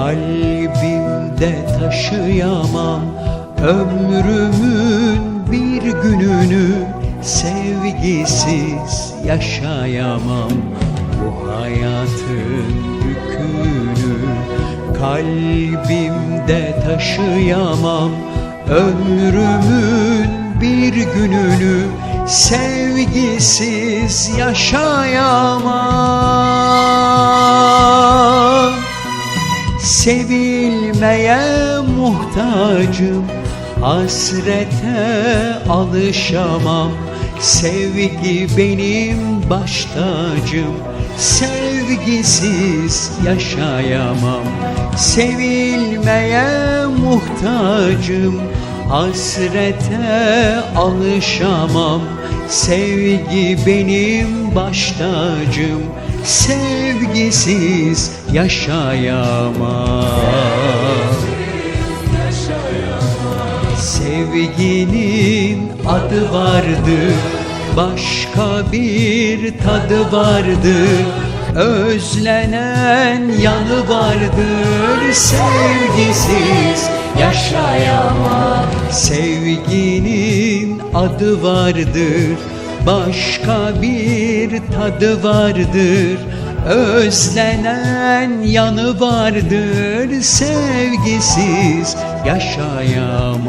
kalbimde taşıyamam Ömrümün bir gününü sevgisiz yaşayamam Bu hayatın yükünü. Kalbimde taşıyamam Ömrümün bir gününü sevgisiz yaşayamam Sevilmeye muhtacım. Hasrete alışamam. Sevgi benim baş tacım Sevgisiz yaşayamam. Sevilmeye muhtacım Hasrete alışamam. Sevgi benim baş tacım Sevgisiz yaşayamam. Sevginin adı vardır. Başka bir tadı vardır Özlenen yanı vardır Sevgisiz yaşayamam Sevginin adı vardır Başka bir tadı vardır. Özlenen yanı vardır Sevgisiz yaşayamam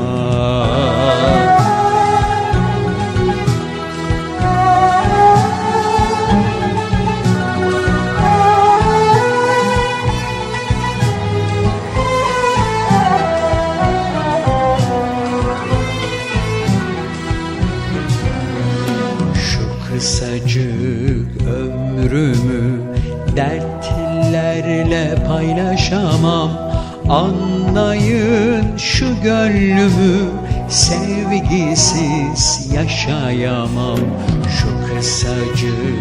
kısacık ömrümü dertlerle paylaşamam. Anlayın şu gönlümü sevgisiz yaşayamam. Şu kısacık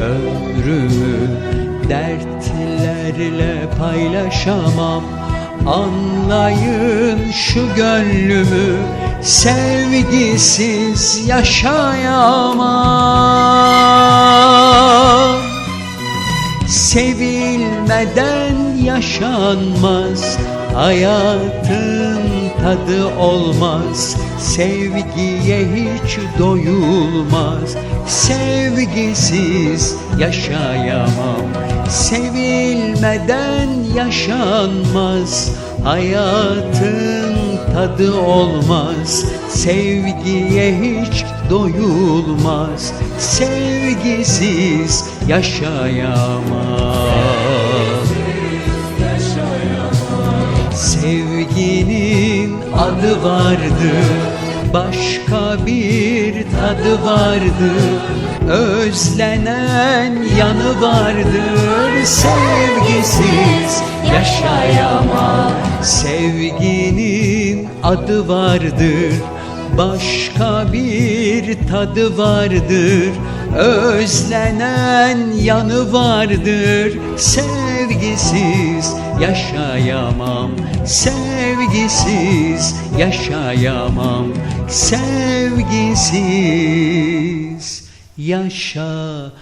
ömrümü dertlerle paylaşamam. Anlayın şu gönlümü sevgisiz yaşayamam. Sevilmeden yaşanmaz Hayatın tadı olmaz. Sevgiye hiç doyulmaz. Sevgisiz yaşayamam. Sevilmeden yaşanmaz Hayatın tadı olmaz. Sevgiye hiç doyulmaz. Sevgisiz yaşayamam Sevginin adı vardır Başka bir tadı vardır Özlenen yanı vardır Sevgisiz yaşayamam adı vardır Başka bir tadı vardır. Özlenen yanı vardır Sevgisiz yaşayamam. Sevgisiz yaşayamam Sevgisiz yaşayamam